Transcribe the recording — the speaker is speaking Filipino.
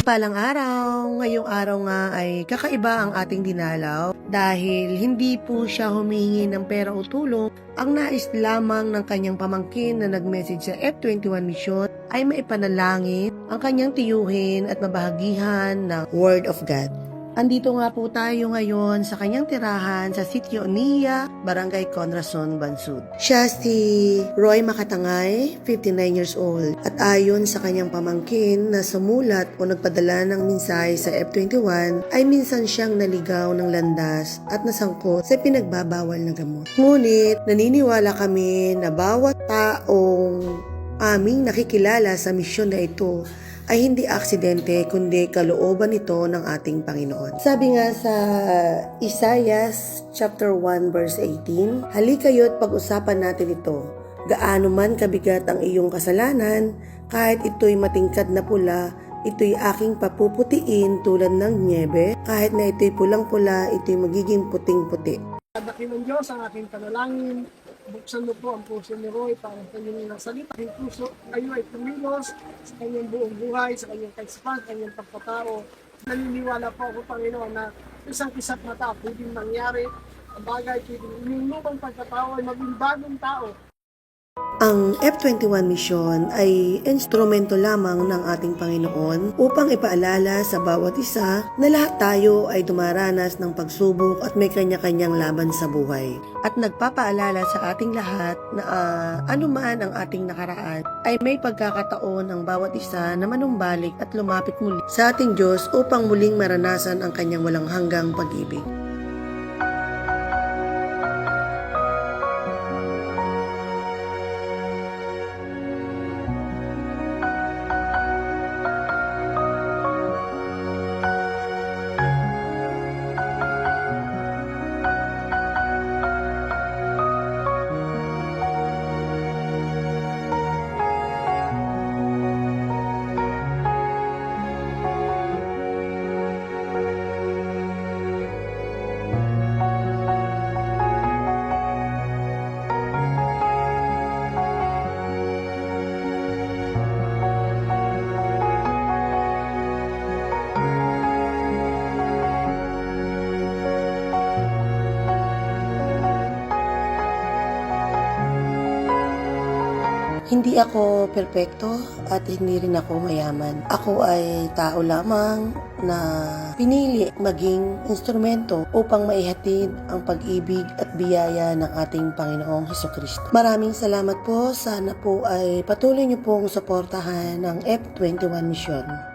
Palang araw, ngayong araw nga ay kakaiba ang ating dinalaw dahil hindi po siya humingi ng pera o tulong. Ang nais lamang ng kanyang pamangkin na nag-message sa F21 mission ay maipanalangin ang kanyang tiyuhin at mabahagihan ng Word of God. Andito nga po tayo ngayon sa kanyang tirahan sa Sitio Nia, Barangay Conrason, Bansud. Siya si Roy Makatangay, 59 years old. At ayon sa kanyang pamangkin na sumulat o nagpadala ng mensahe sa F21, ay minsan siyang naligaw ng landas at nasangkot sa pinagbabawal na gamot. Ngunit naniniwala kami na bawat taong aming nakikilala sa misyon na ito ay hindi aksidente kundi kalooban ito ng ating Panginoon. Sabi nga sa Isaiah chapter 1 verse 18, Halikayo't pag-usapan natin ito. Gaano man kabigat ang iyong kasalanan, kahit ito'y matingkad na pula, ito'y aking papuputiin tulad ng niebe, kahit na ito'y pulang-pula, ito'y magiging puting-puti. Daki ng Diyos ang aking panalangin. Buksan mo po ang puso ni Roy para sa kanyang salita. Ang puso kayo ay tumilos sa kanyang buong buhay, sa kanyang kaisipan, sa kanyang pagkatao. Naniniwala po ako, Panginoon, na isang kisap na tao pwedeng mangyari. Ang bagay, pwedeng yung lumang pagkatao ay maging bagong tao. Ang F-21 mission ay instrumento lamang ng ating Panginoon upang ipaalala sa bawat isa na lahat tayo ay dumaranas ng pagsubok at may kanya-kanyang laban sa buhay. At nagpapaalala sa ating lahat na uh, anuman ang ating nakaraan ay may pagkakataon ang bawat isa na manumbalik at lumapit muli sa ating Diyos upang muling maranasan ang kanyang walang hanggang pag-ibig. Hindi ako perpekto at hindi rin ako mayaman. Ako ay tao lamang na pinili maging instrumento upang maihatid ang pag-ibig at biyaya ng ating Panginoong Heso Kristo. Maraming salamat po. Sana po ay patuloy niyo pong suportahan ng F21 Mission.